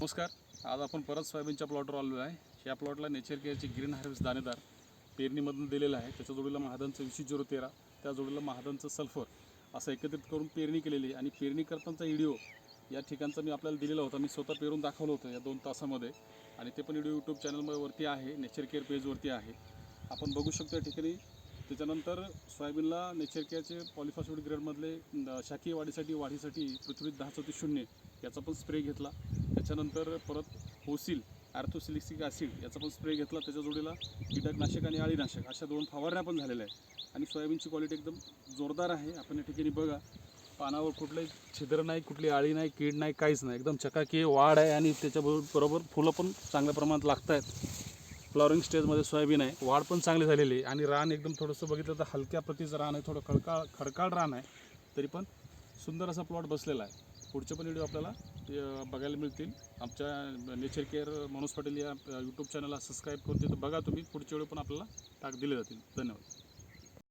नमस्कार. आज आपण परत सोयाबीनच्या प्लॉटवर आलो आहे या प्लॉटला नेचर केअरची ग्रीन हार्वेस्ट दाणेदार पेरणीमधून दिलेलं आहे. त्याच्या जोडीला महादनचं विशी झिरो तेरा त्या जोडीला महादनचं सल्फर असं एकत्रित करून पेरणी केलेली आणि पेरणी करतानाचा व्हिडिओ या ठिकाणचा मी आपल्याला दिलेला होता. मी स्वतः पेरून दाखवलं होतं या दोन तासामध्ये. आणि ते पण व्हिडिओ यूट्यूब चॅनलवरती आहे. नेचर केअर पेजवरती आहे. आपण बघू शकतो या ठिकाणी त्याच्यानंतर सोयाबीनला नेचर केअरचे पॉलिफॉस्फेट ग्रेडमधले शाकीय वाढीसाठी वाढीसाठी पृथ्वी दहा चौतीस शून्य याचा पण स्प्रे घेतला. त्याच्यानंतर परत होसिल आर्थोसिलिक्सिक ॲसिड याचा पण स्प्रे घेतला. त्याच्या जोडीला कीटकनाशक आणि अळीनाशक अशा दोन फवारण्या पण झालेल्या आहेत. आणि सोयाबीनची क्वालिटी एकदम जोरदार आहे. आपण या ठिकाणी बघा पानावर कुठलंही छिद्र नाही कुठली आळी नाही कीड नाही काहीच नाही. एकदम चकाकी वाढ आहे आणि त्याच्याबरोबर बरोबर फुलं पण चांगल्या प्रमाणात लागत आहेत फ्लॉरिंग स्टेजमध्ये सोयाबीन आहे. वाढ पण चांगली झालेली आहे. आणि रान एकदम थोडंसं बघितलं तर हलक्या प्रतीचं रान आहे. थोडं खडकाळ खडकाळ रान आहे. तरी पण सुंदर असा प्लॉट बसलेला आहे. पुढचे पण व्हिडिओ आपल्याला बघायला मिळतील. आमच्या नेचर केअर मनोज पाटील या यूट्यूब चॅनलला सबस्क्राईब करून तिथं बघा तुम्ही. पुढच्या वेळी पण आपल्याला टाक दिले जातील. धन्यवाद.